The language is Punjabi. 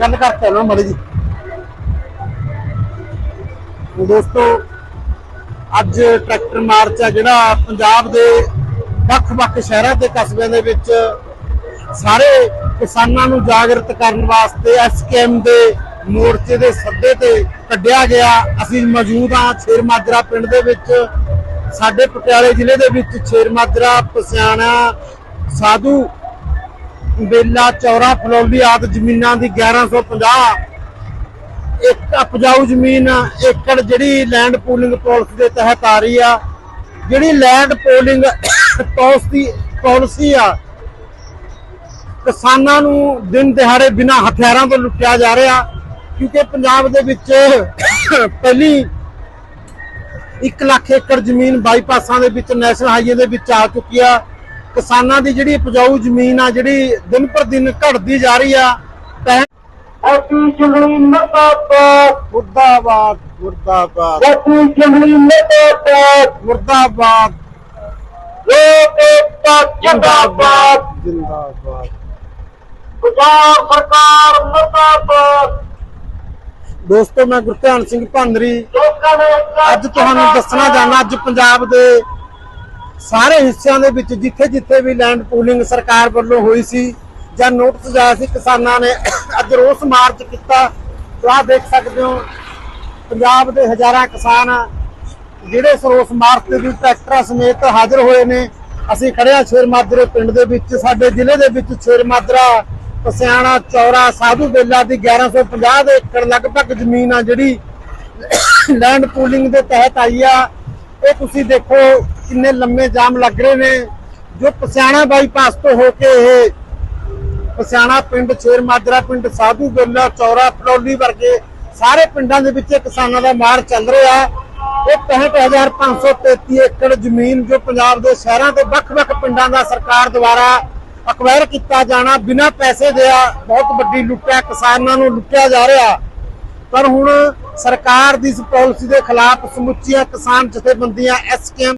ਗੱਲ ਕਰਕੇ ਨਾ ਮੜੀ ਜੀ। ਦੋਸਤੋ, ਅੱਜ ਟਰੈਕਟਰ ਮਾਰਚ ਆ ਜਿਹੜਾ ਪੰਜਾਬ ਦੇ ਵੱਖ-ਵੱਖ ਸ਼ਹਿਰਾਂ ਤੇ ਕਸਬਿਆਂ ਦੇ ਵਿੱਚ ਸਾਰੇ ਕਿਸਾਨਾਂ ਨੂੰ ਜਾਗਰਤ ਕਰਨ ਵਾਸਤੇ ਐਸਕੇਐਮ ਦੇ ਮੋਰਚੇ ਦੇ ਸੱਦੇ ਤੇ ਕੱਢਿਆ ਗਿਆ। ਅਸੀਂ ਮੌਜੂਦ ਹਾਂ ਛੇਰਮਾਜਰਾ ਪਿੰਡ ਦੇ ਵਿੱਚ। ਸਾਡੇ ਪਟਿਆਲੇ ਜ਼ਿਲ੍ਹੇ ਦੇ ਵਿੱਚ ਛੇਰ ਮਾਜਰਾ ਪਸਿਆਣਾ, ਸਾਧੂ ਬੇਲਾ ਚੌਰਾ ਫਲੋਲੀ ਆਦ ਜ਼ਮੀਨਾਂ ਦੀ 1150 ਇੱਕ ਉਪਜਾਊ ਜ਼ਮੀਨ, ਏਕੜ ਜਿਹੜੀ ਲੈਂਡ ਪੂਲਿੰਗ ਪਾਲਿਸੀ ਦੇ ਤਹਿਤ ਆ ਰਹੀ ਆ। ਜਿਹੜੀ ਲੈਂਡ ਪੂਲਿੰਗ ਪਾਲਿਸੀ ਪਾਲਿਸੀ ਆ, ਕਿਸਾਨਾਂ ਨੂੰ ਦਿਨ ਦਿਹਾੜੇ ਬਿਨਾਂ ਹਥਿਆਰਾਂ ਤੋਂ ਲੁੱਟਿਆ ਜਾ ਰਿਹਾ, ਕਿਉਂਕਿ ਪੰਜਾਬ ਦੇ ਵਿੱਚ ਪਹਿਲੀ 1 ਲੱਖ ਏਕੜ ਜ਼ਮੀਨ ਬਾਈਪਾਸਾਂ ਦੇ ਵਿੱਚ, ਨੈਸ਼ਨਲ ਹਾਈਵੇ ਦੇ ਵਿੱਚ ਆ ਚੁੱਕੀ ਆ। ਕਿਸਾਨਾਂ ਦੀ ਜਿਹੜੀ ਉਪਜਾਊ ਜ਼ਮੀਨ ਆ ਜਿਹੜੀ ਦਿਨ ਪਰ ਦਿਨ ਘਟਦੀ ਜਾ ਰਹੀ ਆ ਤੈ ਐਸੀ ਜੰਗਲੀ ਮਤਾਬਾਦ ਮੁਰਦਾਬਾਦ ਮੁਰਦਾਬਾਦ। ਐਸੀ ਜੰਗਲੀ ਮਤਾਬਾਦ ਮੁਰਦਾਬਾਦ। ਲੋਕ ਏਕਤਾ ਜਿੰਦਾਬਾਦ। ਜਿੰਦਾਬਾਦ। ਪੰਜਾਬ ਸਰਕਾਰ ਮਤਾਬਾਦ ਦੋਸਤੋ ਮੈਂ ਗੁਰਧਿਆਨ ਸਿੰਘ ਭਾਂਦਰੀ। ਲੋਕਾਂ ਨੇ ਏਕਤਾ ਅੱਜ ਤੁਹਾਨੂੰ ਦੱਸਣਾ ਚਾਹੁੰਦਾ ਅੱਜ ਪੰਜਾਬ ਦੇ ਸਾਰੇ ਹਿੱਸਿਆਂ ਦੇ ਵਿੱਚ ਜਿੱਥੇ ਜਿੱਥੇ ਵੀ ਲੈਂਡ ਪੂਲਿੰਗ ਸਰਕਾਰ ਵੱਲੋਂ ਹੋਈ ਸੀ ਜਾਂ ਨੋਟਿਸ ਜਾਇਆ ਸੀ, ਕਿਸਾਨਾਂ ਨੇ ਅੱਜ ਰੋਸ ਮਾਰਚ ਕੀਤਾ। ਤਾਂ ਦੇਖ ਸਕਦੇ ਹੋ, ਪੰਜਾਬ ਦੇ ਹਜ਼ਾਰਾਂ ਕਿਸਾਨ ਜਿਹੜੇ ਇਸ ਰੋਸ ਮਾਰਚ ਦੇ ਵਿੱਚ ਟਰੈਕਟਰਾਂ ਸਮੇਤ ਹਾਜ਼ਰ ਹੋਏ ਨੇ। ਅਸੀਂ ਖੜੇ ਹਾਂ ਸ਼ੇਰ ਮਾਜਰੇ ਪਿੰਡ ਦੇ ਵਿੱਚ। ਸਾਡੇ ਜ਼ਿਲ੍ਹੇ ਦੇ ਵਿੱਚ ਸ਼ੇਰ ਮਾਜਰਾ, ਪਸਿਆਣਾ, ਚੌਰਾ, ਸਾਧੂ ਬੇਲਾ ਦੀ 1150 ਦੇ ਏਕੜ ਲਗਭਗ ਜ਼ਮੀਨ ਆ ਜਿਹੜੀ ਲੈਂਡ ਪੂਲਿੰਗ ਦੇ ਤਹਿਤ ਆਈ ਆ। ਇਹ ਤੁਸੀਂ ਦੇਖੋ ਕਿੰਨੇ ਲੰਮੇ ਜਾਮ ਲੱਗ ਰਹੇ ਨੇ, ਜੋ ਪਸਿਆਣਾ ਬਾਈਪਾਸ ਤੋਂ ਹੋ ਕੇ ਇਹ ਪਸਿਆਣਾ ਪਿੰਡ ਛੇਰ ਮਾਜਰਾ ਪਿੰਡ, ਸਾਧੂ ਬੇਲਾ, ਚੌਰਾ ਫਲੌਲੀ ਵਰਗੇ ਸਾਰੇ ਪਿੰਡਾਂ ਦੇ ਵਿੱਚ ਕਿਸਾਨਾਂ ਦਾ ਮਾਰ ਚੱਲ ਰਿਹਾ। ਇਹ 65533 ਏਕੜ ਜ਼ਮੀਨ ਜੋ ਪੰਜਾਬ ਦੇ ਸ਼ਹਿਰਾਂ ਤੇ ਵੱਖ-ਵੱਖ ਪਿੰਡਾਂ ਦਾ ਸਰਕਾਰ ਦੁਆਰਾ ਅਕਵਾਇਰ ਕੀਤਾ ਜਾਣਾ, ਬਿਨਾਂ ਪੈਸੇ ਦਿਆ ਬਹੁਤ ਵੱਡੀ ਲੁੱਟਿਆ ਕਿਸਾਨਾਂ ਨੂੰ ਲੁੱਟਿਆ ਜਾ ਰਿਹਾ। ਪਰ ਹੁਣ ਸਰਕਾਰ ਦੀ ਇਸ ਪਾਲਿਸੀ ਦੇ ਖਿਲਾਫ ਸਮੁੱਚੀਆਂ ਕਿਸਾਨ ਜਥੇਬੰਦੀਆਂ ਐਸਕੇਐਮ